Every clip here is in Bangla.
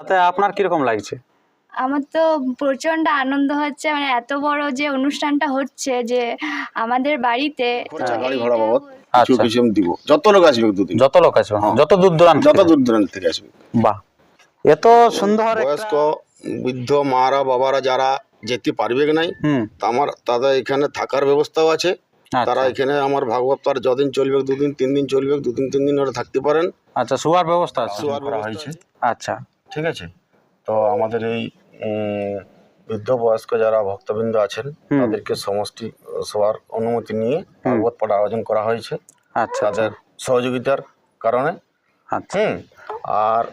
তাতে আপনার কীরকম লাগছে? আমার তো প্রচণ্ড আনন্দ হচ্ছে মানে এত বড় যে অনুষ্ঠানটা হচ্ছে যে আমাদের বাড়িতে গাড়ি এইটা বাবদ কিছু আচ্ছা। কিছু আমি দিব। যত লোক আসবে দুদিন। যত লোক আছে হ্যাঁ। যত দূর দূরান্ত যত দূর দূরান্ত থেকে আসবে। বাহ। এত সুন্দর বয়স্ক বৃদ্ধ মারা বাবারা যারা যেতে পারবে কি নাই আমার তাদের এখানে থাকার ব্যবস্থাও আছে। তারা আচ্ছা এখানে আমার ভাগবত পাঠ যদিন চলবে দুদিন তিন দিন চলবে দুদিন তিন দিন ওরা থাকতে পারেন। আচ্ছা শোয়ার ব্যবস্থা আছে। শোয়ার করা ব্যবস্থা হয়েছে আচ্ছা। ঠিক আছে? তো আমাদের এই বৃদ্ধ বয়স্ক যারা ভক্তবৃন্দ আছেন তাদেরকে সমষ্টি সবার অনুমতি নিয়ে ভাগবত পাঠ আয়োজন করা হয়েছে। আচ্ছা তাদের সহযোগিতার কারণে। আচ্ছা। হুম আর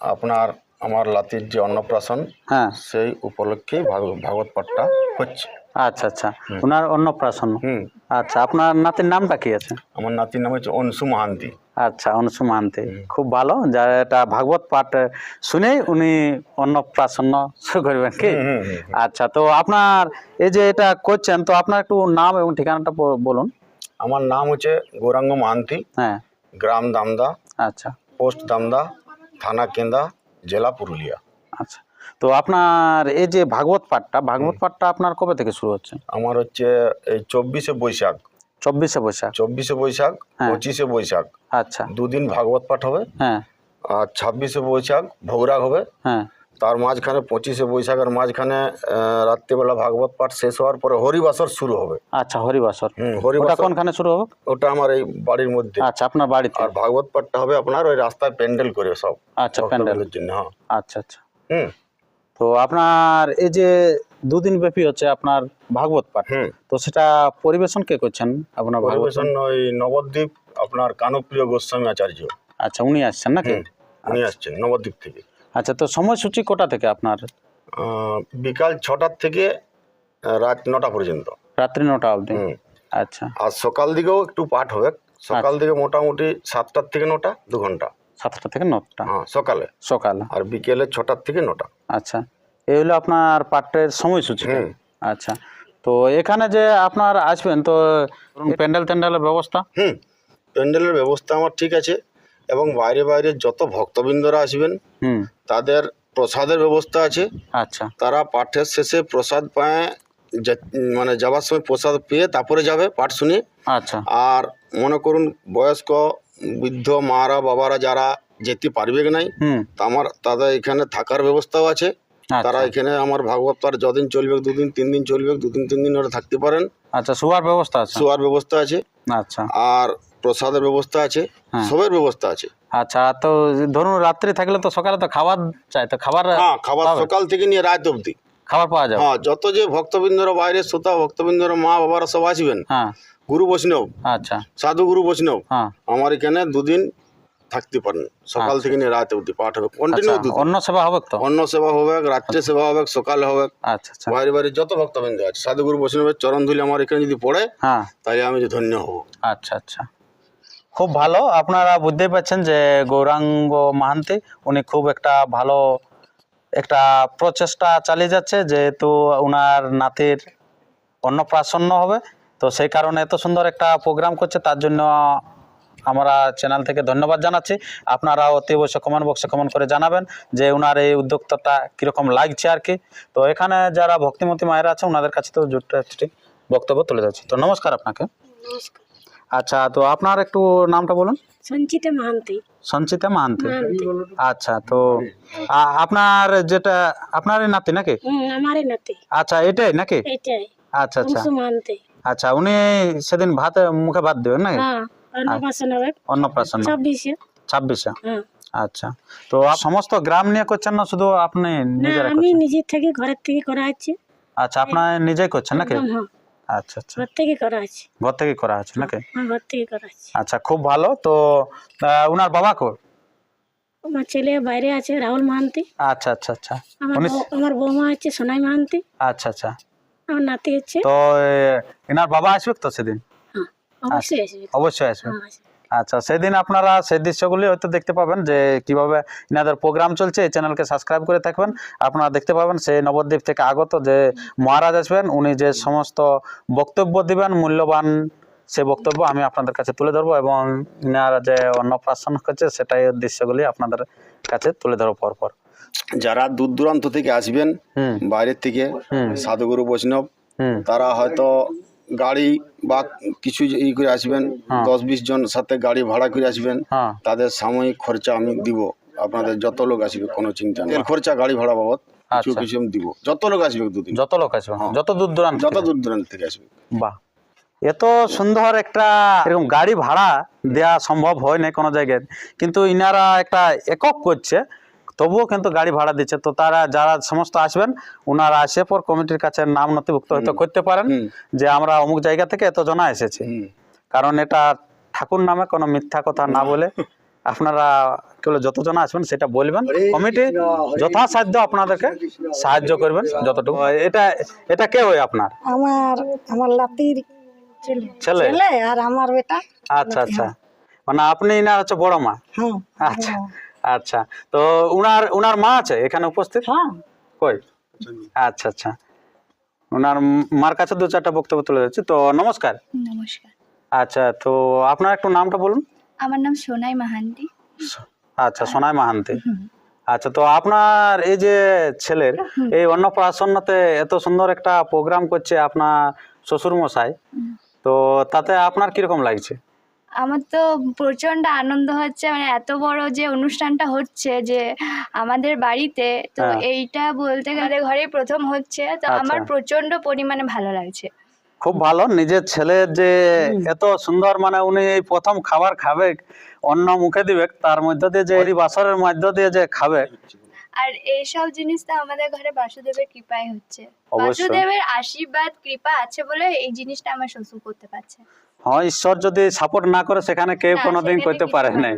আপনার আমার লাতির যে অন্নপ্রাশন হ্যাঁ। সেই উপলক্ষেই ভাগ- ভাগবত পাঠটা হচ্ছে। আচ্ছা আচ্ছা। ওনার অন্নপ্রাশন। হুম। আচ্ছা আপনার নাতির নামটা কি আছে? আমার নাতির নাম হচ্ছে অনসু মাহান্তি। আচ্ছা অনুসু মানতে খুব ভালো যা এটা ভাগবত পাঠ শুনেই উনি অন্নপ্রাশন শুরু করবেন কি। আচ্ছা তো আপনার এই যে এটা করছেন তো আপনার একটু নাম এবং ঠিকানাটা বলুন। আমার নাম হচ্ছে গৌরাঙ্গ মাহান্তি হ্যাঁ। গ্রাম দামদা আচ্ছা। পোস্ট দামদা থানা কেন্দা জেলা পুরুলিয়া। আচ্ছা তো আপনার এই যে ভাগবত পাঠটা ভাগবত পাঠটা আপনার কবে থেকে শুরু হচ্ছে? আমার হচ্ছে এই চব্বিশে বৈশাখ। চব্বিশে বৈশাখ। চব্বিশে বৈশাখ হ্যাঁ। পঁচিশে বৈশাখ। আচ্ছা। দুদিন ভাগবত পাঠ হবে। হ্যাঁ। আর ছাব্বিশে বৈশাখ ভোগরাগ হবে। হ্যাঁ। তার মাঝখানে পঁচিশে বৈশাখের মাঝখানে রাত্রিবেলা ভাগবত পাঠ শেষ হওয়ার পরে হরিবাসর শুরু হবে। আচ্ছা হরিবাসর। হরিবাসর। কোনখানে শুরু হবে? ওটা আমার এই বাড়ির মধ্যে। আচ্ছা আপনার বাড়িতে। আর ভাগবত পাঠটা হবে আপনার ওই রাস্তায় প্যান্ডেল করে সব। আচ্ছা প্যান্ডেলের জন্য হ্যাঁ। আচ্ছা আচ্ছা। হুম। তো আপনার এই যে দুদিন ব্যাপী হচ্ছে আপনার ভাগবত পাঠ। হুম তো সেটা পরিবেশন কে করছেন আপনার পরিবেশন ওই নবদ্বীপ আপনার কানপ্রিয় গোস্বামী আচার্য। আচ্ছা উনি আসছেন নাকি? উনি আসছেন নবদ্বীপ থেকে। আচ্ছা তো সময়সূচি কোটা থেকে আপনার? বিকাল ছটার থেকে রাত নটা পর্যন্ত। রাত্রি নটা অবধি। আচ্ছা। আর সকাল দিকেও একটু পাঠ হবে। সকাল দিকে মোটামুটি সাতটার থেকে নটা দু ঘণ্টা। সাতটা থেকে নটা। হ্যাঁ সকালে। সকালে। আর বিকেলে ছটার থেকে নটা। আচ্ছা। এই হলো আপনার পাঠের সময়সূচি। হুম। আচ্ছা তো এখানে যে আপনার আসবেন তো প্যান্ডেল ট্যান্ডেলের ব্যবস্থা? হুম প্যান্ডেলের ব্যবস্থা আমার ঠিক আছে এবং বাইরে বাইরে যত ভক্তবৃন্দরা আসবেন হুম। তাদের প্রসাদের ব্যবস্থা আছে। আচ্ছা। তারা পাঠের শেষে প্রসাদ পায় মানে যাওয়ার সময় প্রসাদ পেয়ে তারপরে যাবে পাঠ শুনে। আচ্ছা। আর মনে করুন বয়স্ক বৃদ্ধ মারা বাবারা যারা যেতে পারবে নাই তা আমার তাদের এখানে থাকার ব্যবস্থাও আছে। তারা আচ্ছা এখানে আমার ভাগবত পাঠ যদিন চলবে দুদিন তিন দিন চলবে দুদিন তিন দিন ওরা থাকতে পারেন। আচ্ছা শোয়ার ব্যবস্থা আছে? শোয়ার ব্যবস্থা আছে। আচ্ছা। আর প্রসাদের ব্যবস্থা আছে হ্যাঁ। সবের ব্যবস্থা আছে। আচ্ছা তো ধরুন রাত্রে থাকলে তো সকালে তো খাবার চাই তো খাবার হ্যাঁ খাবার সকাল থেকে নিয়ে রাত অবধি। খাবার পাওয়া যাবে? হ্যাঁ যত যে ভক্তবৃন্দরা বাইরে শ্রোতা ভক্তবৃন্দরা মা বাবারা সব আসবেন। হ্যাঁ। গুরু বৈষ্ণব আচ্ছা। সাধু গুরু বৈষ্ণব হ্যাঁ। আমার এখানে দুদিন থাকতে পারেন। সকাল থেকে নিয়ে রাত অবধি পাঠ হবে। কন্টিনিউ আচ্ছা অন্য সেবা হবে তো? অন্য সেবা হবে রাত্রে সেবা হবে সকালে হবে। আচ্ছা আচ্ছা। বাইরে বাইরে যত ভক্তবৃন্দ আছে সাধুগুরু বৈষ্ণবের চরণ ধুলি আমার এখানে যদি পড়ে হ্যাঁ। তাহলে আমি যে ধন্য হব। আচ্ছা আচ্ছা। খুব ভালো। আপনারা বুঝতেই পারছেন যে গৌরাঙ্গ মাহান্তি উনি খুব একটা ভালো একটা প্রচেষ্টা চালিয়ে যাচ্ছে যেহেতু ওনার নাতির অন্নপ্রাশন্ন হবে। তো সেই কারণে এত সুন্দর একটা প্রোগ্রাম করছে তার জন্য আমরা চ্যানেল থেকে ধন্যবাদ জানাচ্ছি। আপনারা অতি অবশ্যই কমেন্ট বক্সে কমেন্ট করে জানাবেন যে ওনার এই উদ্যোক্তাটা কীরকম লাগছে আর কি। তো এখানে যারা ভক্তিমতী মায়েরা আছে ওনাদের কাছে তো জুটটা বক্তব্য তুলে যাচ্ছে তো নমস্কার আপনাকে। আচ্ছা তো আপনার একটু নামটা বলুন। সঞ্চিতা মাহান্তি। সঞ্চিতা মাহান্তি। আচ্ছা তো আপনার যেটা আপনারই নাতি নাকি? আমারই নাতি। আচ্ছা এটাই নাকি? এটাই। আচ্ছা আচ্ছা। আচ্ছা উনি সেদিন ভাত মুখে ভাত দেবেন নাকি? হ্যাঁ। অন্নপ্রাশন হবে। অন্নপ্রাশন। ছাব্বিশে। ছাব্বিশে? হ্যাঁ। আচ্ছা। তো সমস্ত গ্রাম নিয়ে করছেন না শুধু আপনি আমি নিজের থেকে ঘরের থেকে করা আছে আচ্ছা আপনার নিজেই করছেন নাকি? হ্যাঁ। আচ্ছা আচ্ছা। ঘর থেকে করা আছে ঘর থেকে করা আছে নাকি? হ্যাঁ ঘর থেকে করা আছে আচ্ছা খুব ভালো। তো উনার বাবা কো? আমার ছেলে বাইরে আছে রাহুল মাহান্তি। আচ্ছা আচ্ছা আচ্ছা। আমার বৌমা হচ্ছে সোনাই মাহান্তি। আচ্ছা আচ্ছা। আমার নাতি হচ্ছে। তো এনার বাবা আসবে তো সেদিন? অবশ্যই আসবে অবশ্যই আসবে। হ্যাঁ আচ্ছা সেদিন আপনারা সেই দৃশ্যগুলি হয়তো দেখতে পাবেন যে কীভাবে এনাদের প্রোগ্রাম চলছে এই চ্যানেলকে সাবস্ক্রাইব করে থাকবেন। আপনারা দেখতে পাবেন সেই নবদ্বীপ থেকে আগত যে মহারাজ আসবেন উনি যে সমস্ত বক্তব্য দিবেন মূল্যবান সে বক্তব্য আমি আপনাদের কাছে তুলে ধরবো এবং ইনার যে অন্নপ্রাশন করছে সেটাই দৃশ্যগুলি আপনাদের কাছে তুলে ধরবো পরপর। যারা দূর দূরান্ত থেকে আসবেন হুম। বাইরের থেকে সাধুগুরু বৈষ্ণব হুম। তারা হয়তো গাড়ি বা কিছু ই করে আসবেন হ্যাঁ। দশ বিশ জন সাথে গাড়ি ভাড়া করে আসবেন হ্যাঁ। তাদের সাময়িক খরচা আমি দিব। আপনাদের যত লোক আসবে কোনো চিন্তা নেই। খরচা গাড়ি ভাড়া বাবদ কিছু আচ্ছা। কিছু আমি দিব। যত লোক আসবে দুদিন। যত লোক আসবে হ্যাঁ। যত দূর দূরান্ত যত দূর দূরান্ত থেকে আসবে। বাহ। এত সুন্দর একটা এরকম গাড়ি ভাড়া দেওয়া সম্ভব হয় না কোনো জায়গায়। কিন্তু ইনারা একটা একক করছে। তবুও কিন্তু গাড়ি ভাড়া দিচ্ছে। তো তারা যারা সমস্ত আসবেন ওনারা আসে পর কমিটির কাছে নাম নথিভুক্ত হয়তো করতে পারেন যে আমরা অমুক জায়গা থেকে এত জনা এসেছি কারণ এটা ঠাকুর নামে কোনো মিথ্যা কথা না বলে আপনারা কেবল যত জন আসবেন সেটা বলবেন। কমিটি যথাসাধ্য আপনাদেরকে সাহায্য করবেন যতটুকু। এটা এটা কে হয় আপনার? আমার আমার লাতির ছেলে। ছেলে? আর আমার বেটা আচ্ছা আচ্ছা। মানে আপনি না হচ্ছে বড় মা? হ্যাঁ আচ্ছা। আচ্ছা তো উনার উনার মা আছে এখানে উপস্থিত? হ্যাঁ। কই? আচ্ছা আচ্ছা। ওনার মার কাছে দু চারটা বক্তব্য তুলে যাচ্ছি তো নমস্কার। নমস্কার। আচ্ছা তো আপনার একটু নামটা বলুন। আমার নাম সোনাই মাহান্তি। আচ্ছা সোনাই মাহান্তি। আচ্ছা তো আপনার এই যে ছেলের এই অন্নপ্রাশনতে এত সুন্দর একটা প্রোগ্রাম করছে আপনার শ্বশুর মশাই তো তাতে আপনার কীরকম লাগছে? আমার তো প্রচণ্ড আনন্দ হচ্ছে মানে এত বড় যে অনুষ্ঠানটা হচ্ছে যে আমাদের বাড়িতে তো হ্যাঁ। এইটা বলতে গেলে ঘরে প্রথম হচ্ছে তো আচ্ছা। আমার প্রচণ্ড পরিমাণে ভালো লাগছে খুব ভালো নিজের ছেলের যে এত সুন্দর মানে উনি এই প্রথম খাবার খাবে অন্ন মুখে দিবে তার মধ্য দিয়ে যে এই বাসরের মধ্য দিয়ে যে খাবে আর এইসব জিনিসটা আমাদের ঘরে বাসুদেবের কৃপায় হচ্ছে। বাসুদেবের আশীর্বাদ কৃপা আছে বলে এই জিনিসটা আমার শ্বশুর করতে পারছে হ্যাঁ ঈশ্বর যদি সাপোর্ট না করে সেখানে কেউ কোনোদিন করতে পারে না।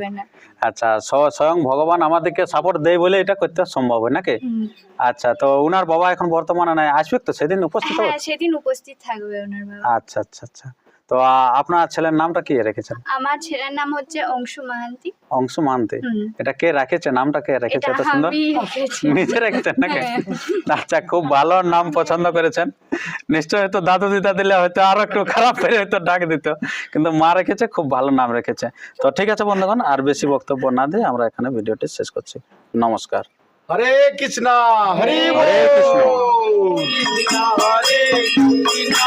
আচ্ছা স্বয়ং ভগবান আমাদেরকে সাপোর্ট দেয় বলে এটা করতে সম্ভব হয় নাকি? আচ্ছা তো উনার বাবা এখন বর্তমানে নাই আসবে তো? সেদিন উপস্থিত হবে? হ্যাঁ সেদিন উপস্থিত থাকবে উনার বাবা। আচ্ছা আচ্ছা আচ্ছা। তো আপনার ছেলের নামটা কি রেখেছেন? আমার ছেলের নাম হচ্ছে অংশু মাহান্তি। অংশু মানতে এটা কে রাখেছে? নামটা কে রেখেছে? এত সুন্দর। নিজে রেখেছেন নাকি? হ্যাঁ। আচ্ছা খুব ভালো নাম পছন্দ করেছেন। নিশ্চয় হয়তো দাদু দিদা দিলে হয়তো আরও একটু খারাপ করে হয়তো ডাক দিত। কিন্তু মা রেখেছে খুব ভালো নাম রেখেছে। তো ঠিক আছে বন্ধুগণ আর বেশি বক্তব্য না দিয়ে আমরা এখানে ভিডিওটি শেষ করছি। নমস্কার। হরে কৃষ্ণ হরে হরে কৃষ্ণ। কৃষ্ণ হরে কৃষ্ণ।